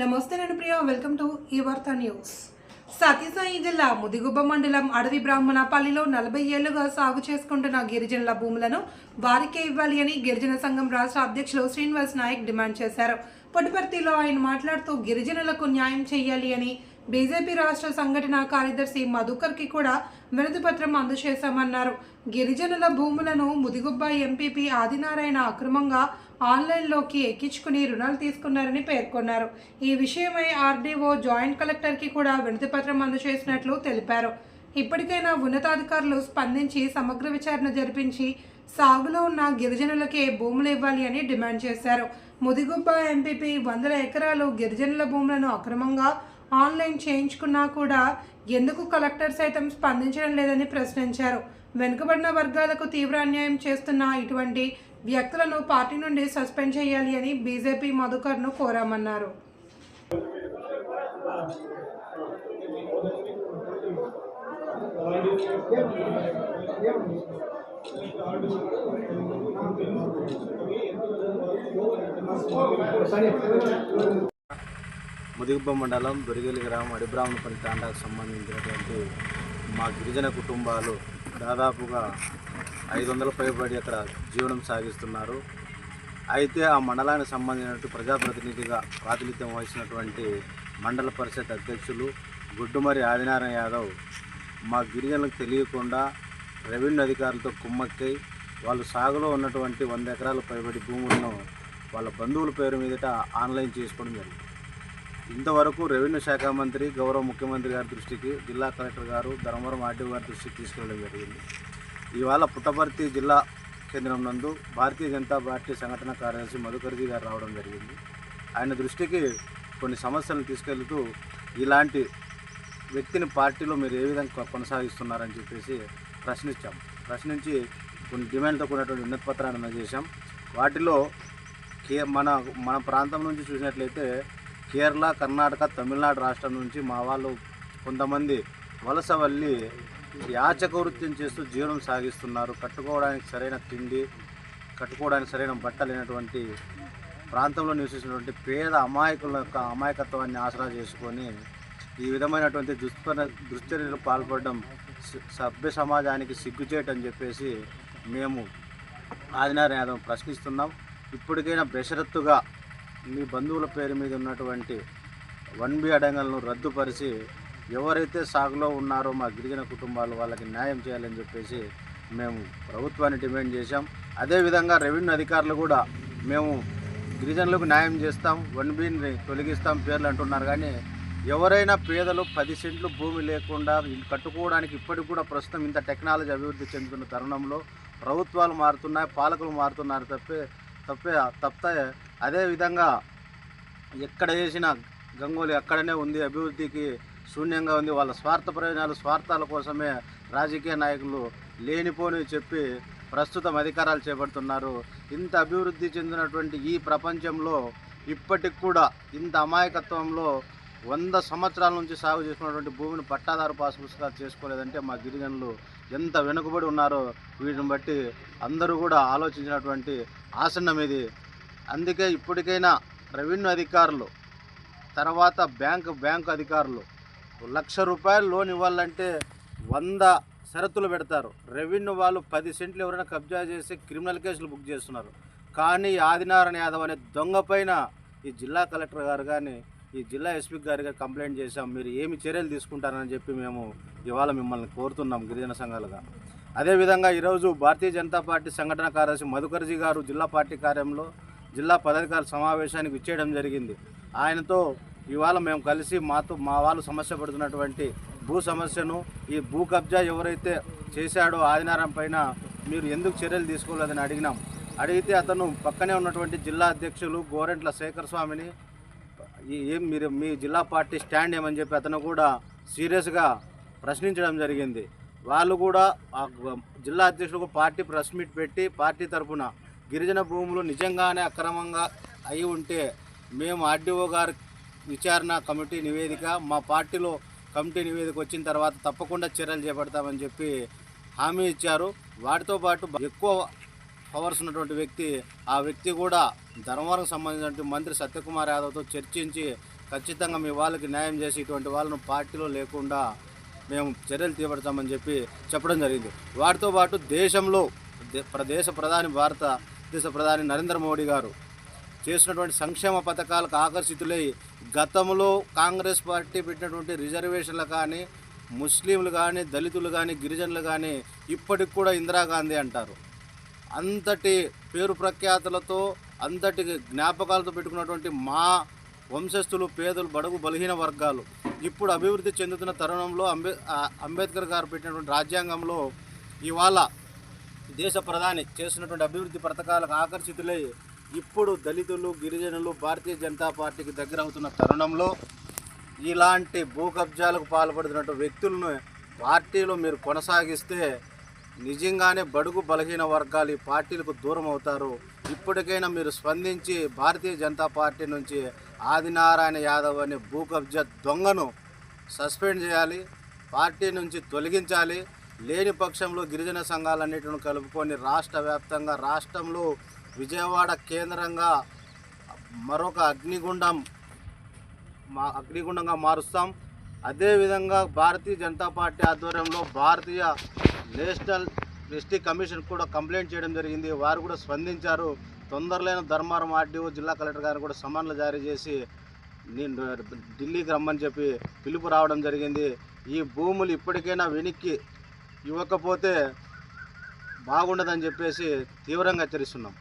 నమస్తే నేను Priya welcome to ఈ వార్త న్యూస్. సత్యసాయి జిల్లా ముదిగుబ్బ మండలం అడవి బ్రాహ్మణపల్లిలో నలభై ఏళ్ళుగా సాగు చేసుకుంటున్న గిరిజనుల భూములను వారికే ఇవ్వాలి అని గిరిజన సంఘం రాష్ట్ర అధ్యక్షులు శ్రీనివాస్ నాయక్ డిమాండ్ చేశారు. పుట్టపర్తిలో ఆయన మాట్లాడుతూ గిరిజనులకు న్యాయం చేయాలి అని బీజేపీ రాష్ట్ర సంఘటన కార్యదర్శి మధుకర్కి కూడా వినతిపత్రం అందజేశామన్నారు. గిరిజనుల భూములను ముదిగుబ్బ ఎంపీపీ ఆదినారాయణ అక్రమంగా ఆన్లైన్లోకి ఎక్కించుకుని రుణాలు తీసుకున్నారని పేర్కొన్నారు. ఈ విషయమై ఆర్డీఓ జాయింట్ కలెక్టర్కి కూడా వినతిపత్రం అందజేసినట్లు తెలిపారు. ఇప్పటికైనా ఉన్నతాధికారులు స్పందించి సమగ్ర విచారణ జరిపించి సాగులో ఉన్న గిరిజనులకే భూములు ఇవ్వాలి అని డిమాండ్ చేశారు. ముదిగుబ్బ ఎంపీపీ వందల ఎకరాలు గిరిజనుల భూములను అక్రమంగా ఆన్లైన్ చేయించుకున్నా కూడా ఎందుకు కలెక్టర్ సైతం స్పందించడం లేదని ప్రశ్నించారు. వెనుకబడిన వర్గాలకు తీవ్ర అన్యాయం చేస్తున్న ఇటువంటి వ్యక్తులను పార్టీ నుండి సస్పెండ్ చేయాలి అని బీజేపీ మధుకర్ను కోరామన్నారు. ముదిగుబ్బ మండలం దొరిగేలి గ్రామం అడిబ్రాహ్మణపల్లి తాండాకు సంబంధించినటువంటి మా గిరిజన కుటుంబాలు దాదాపుగా ఐదు వందల పైబడి అక్కడ జీవనం సాగిస్తున్నారు. అయితే ఆ మండలానికి సంబంధించినటువంటి ప్రజాప్రతినిధిగా ప్రాతినిధ్యం వహించినటువంటి మండల పరిషత్ అధ్యక్షులు గుడ్డుమరి ఆదినారాయణ యాదవ్ మా గిరిజనులకు తెలియకుండా రెవెన్యూ అధికారులతో కుమ్మక్కై వాళ్ళు సాగులో ఉన్నటువంటి వంద ఎకరాల పైబడి భూములను వాళ్ళ బంధువుల పేరు మీదట ఆన్లైన్ చేసుకోవడం జరిగింది. ఇంతవరకు రెవెన్యూ శాఖ మంత్రి గౌరవ ముఖ్యమంత్రి గారి దృష్టికి జిల్లా కలెక్టర్ గారు ధర్మవరం ఆర్టీఓ గారి దృష్టికి తీసుకెళ్ళడం జరిగింది. ఇవాళ పుట్టపర్తి జిల్లా కేంద్రం నందు భారతీయ జనతా పార్టీ సంఘటన కార్యదర్శి మధుకర్జీ గారు రావడం జరిగింది. ఆయన దృష్టికి కొన్ని సమస్యలను తీసుకెళ్తూ ఇలాంటి వ్యక్తిని పార్టీలో మీరు ఏ విధంగా కొనసాగిస్తున్నారని చెప్పేసి ప్రశ్నించాం. ప్రశ్నించి కొన్ని డిమాండ్తో కూడినటువంటి వినతి పత్రాన్ని అందజేశాం. వాటిలో కే మన మన ప్రాంతం నుంచి చూసినట్లయితే కేరళ కర్ణాటక తమిళనాడు రాష్ట్రం నుంచి మా వాళ్ళు కొంతమంది వలస వెళ్ళి యాచక వృత్తిని చేస్తూ జీవనం సాగిస్తున్నారు. కట్టుకోవడానికి సరైన తిండి కట్టుకోవడానికి సరైన బట్టలు లేనటువంటి ప్రాంతంలో నివసిస్తున్నటువంటి పేద అమాయకుల యొక్క అమాయకత్వాన్ని ఆసరా చేసుకొని ఈ విధమైనటువంటి దుష్పర దుశ్చర్యలు పాల్పడడం సభ్య సమాజానికి సిగ్గుచేటని చెప్పేసి మేము ఆదినారాయణ యాదవ్ ప్రశ్నిస్తున్నాం. ఇప్పటికైనా బెషరత్తుగా మీ బంధువుల పేరు మీద ఉన్నటువంటి వన్ బి అడంగలను రద్దుపరిచి ఎవరైతే సాగులో ఉన్నారో మా గిరిజన కుటుంబాలు వాళ్ళకి న్యాయం చేయాలని చెప్పేసి మేము ప్రభుత్వాన్ని డిమాండ్ చేశాం. అదేవిధంగా రెవెన్యూ అధికారులు కూడా మేము గిరిజనులకు న్యాయం చేస్తాం వన్ బిని తొలగిస్తాం పేర్లు అంటున్నారు కానీ ఎవరైనా పేదలు పది సెంట్లు భూమి లేకుండా కట్టుకోవడానికి ఇప్పటికి కూడా ప్రస్తుతం ఇంత టెక్నాలజీ అభివృద్ధి చెందుతున్న తరుణంలో ప్రభుత్వాలు మారుతున్నాయి పాలకులు మారుతున్నారు తప్పే తప్పే తప్ప అదేవిధంగా ఎక్కడ చేసిన గంగోలి అక్కడనే ఉంది అభివృద్ధికి శూన్యంగా ఉంది. వాళ్ళ స్వార్థ ప్రయోజనాలు స్వార్థాల కోసమే రాజకీయ నాయకులు లేనిపోని చెప్పి ప్రస్తుతం అధికారాలు చేపడుతున్నారు. ఇంత అభివృద్ధి చెందినటువంటి ఈ ప్రపంచంలో ఇప్పటికి కూడా ఇంత అమాయకత్వంలో వంద సంవత్సరాల నుంచి సాగు చేసుకున్నటువంటి భూమిని పట్టాదారు పాస్ పుస్తకాలు చేసుకోలేదంటే మా గిరిజనులు ఎంత వెనుకబడి ఉన్నారో వీటిని బట్టి అందరూ కూడా ఆలోచించినటువంటి ఆసనం ఇది. అందుకే ఇప్పటికైనా రెవెన్యూ అధికారులు తర్వాత బ్యాంక్ బ్యాంకు అధికారులు లక్ష రూపాయలు లోన్ ఇవ్వాలంటే వంద షరతులు పెడతారు. రెవెన్యూ వాళ్ళు పది సెంట్లు ఎవరైనా కబ్జా చేసి క్రిమినల్ కేసులు బుక్ చేస్తున్నారు. కానీ ఆదినారాయణ యాదవ్ అనే దొంగ పైన ఈ జిల్లా కలెక్టర్ గారు కానీ ఈ జిల్లా ఎస్పీ గారు గారు కంప్లైంట్ చేశాం. మీరు ఏమి చర్యలు తీసుకుంటారని చెప్పి మేము ఇవాళ మిమ్మల్ని కోరుతున్నాం గిరిజన సంఘాలుగా. అదేవిధంగా ఈరోజు భారతీయ జనతా పార్టీ సంఘటన కార్యదర్శి మధుకర్జీ గారు జిల్లా పార్టీ కార్యంలో జిల్లా పదాధికారుల సమావేశానికి విచ్చేయడం జరిగింది. ఆయనతో ఇవాళ మేము కలిసి మాతో మా వాళ్ళు సమస్య పడుతున్నటువంటి భూ సమస్యను ఈ భూ కబ్జా ఎవరైతే చేశాడో ఆదినారం పైన మీరు ఎందుకు చర్యలు తీసుకోలేదని అడిగినాం. అడిగితే అతను పక్కనే ఉన్నటువంటి జిల్లా అధ్యక్షులు గోరెంట్ల శేఖర్ స్వామిని ఏం మీరు మీ జిల్లా పార్టీ స్టాండ్ ఏమని చెప్పి అతను కూడా సీరియస్గా ప్రశ్నించడం జరిగింది. వాళ్ళు కూడా జిల్లా అధ్యక్షులకు పార్టీ ప్రెస్ మీట్ పెట్టి పార్టీ తరఫున గిరిజన భూములు నిజంగానే అక్రమంగా అయి ఉంటే మేము ఆర్డీఓ గారి విచారణ కమిటీ నివేదిక మా పార్టీలో కమిటీ నివేదిక వచ్చిన తర్వాత తప్పకుండా చర్యలు చేపడతామని చెప్పి హామీ ఇచ్చారు. వాటితో పాటు ఎక్కువ పవర్స్ ఉన్నటువంటి వ్యక్తి ఆ వ్యక్తి కూడా ధర్మవరం సంబంధించినటువంటి మంత్రి సత్యకుమార్ యాదవ్తో చర్చించి ఖచ్చితంగా మీ వాళ్ళకి న్యాయం చేసి ఇటువంటి వాళ్ళను పార్టీలో లేకుండా మేము చర్యలు తీపడతామని చెప్పి చెప్పడం జరిగింది. వాటితో పాటు దేశంలో ప్రదేశ దేశ ప్రధాని భారత దేశ ప్రధాని నరేంద్ర మోడీ గారు చేసినటువంటి సంక్షేమ పథకాలకు ఆకర్షితులై గతంలో కాంగ్రెస్ పార్టీ పెట్టినటువంటి రిజర్వేషన్లు కానీ ముస్లింలు కానీ దళితులు కానీ గిరిజనులు కానీ ఇప్పటికి కూడా ఇందిరాగాంధీ అంటారు. అంతటి పేరు ప్రఖ్యాతులతో అంతటి జ్ఞాపకాలతో పెట్టుకున్నటువంటి మా వంశస్థులు పేదలు బడుగు బలహీన వర్గాలు ఇప్పుడు అభివృద్ధి చెందుతున్న తరుణంలో అంబే అంబేద్కర్ గారు పెట్టినటువంటి రాజ్యాంగంలో ఇవాళ దేశ ప్రధాని చేసినటువంటి అభివృద్ధి పథకాలకు ఆకర్షితులై ఇప్పుడు దళితులు గిరిజనులు భారతీయ జనతా పార్టీకి దగ్గర అవుతున్న తరుణంలో ఇలాంటి భూ కబ్జాలకు పాల్పడుతున్న వ్యక్తులను పార్టీలో మీరు కొనసాగిస్తే నిజంగానే బడుగు బలహీన వర్గాలు ఈ పార్టీలకు దూరం అవుతారు. ఇప్పటికైనా మీరు స్పందించి భారతీయ జనతా పార్టీ నుంచి ఆదినారాయణ యాదవ్ అనే భూ కబ్జా దొంగను సస్పెండ్ చేయాలి పార్టీ నుంచి తొలగించాలి లేని పక్షంలో గిరిజన సంఘాలన్నిటిని కలుపుకొని రాష్ట్ర వ్యాప్తంగా రాష్ట్రంలో విజయవాడ కేంద్రంగా మరొక అగ్నిగుండం మా అగ్నిగుండంగా మారుస్తాం. అదేవిధంగా భారతీయ జనతా పార్టీ ఆధ్వర్యంలో భారతీయ నేషనల్ డిస్ట్రిక్ కమిషన్ కూడా కంప్లైంట్ చేయడం జరిగింది. వారు కూడా స్పందించారు. తొందరలేని ధర్మారం ఆర్డీఓ జిల్లా కలెక్టర్ గారు కూడా సమన్లు జారీ చేసి నేను ఢిల్లీకి రమ్మని చెప్పి పిలుపు రావడం జరిగింది. ఈ భూములు ఇప్పటికైనా వెనక్కి ఇవ్వకపోతే బాగుండదని చెప్పేసి తీవ్రంగా హెచ్చరిస్తున్నాం.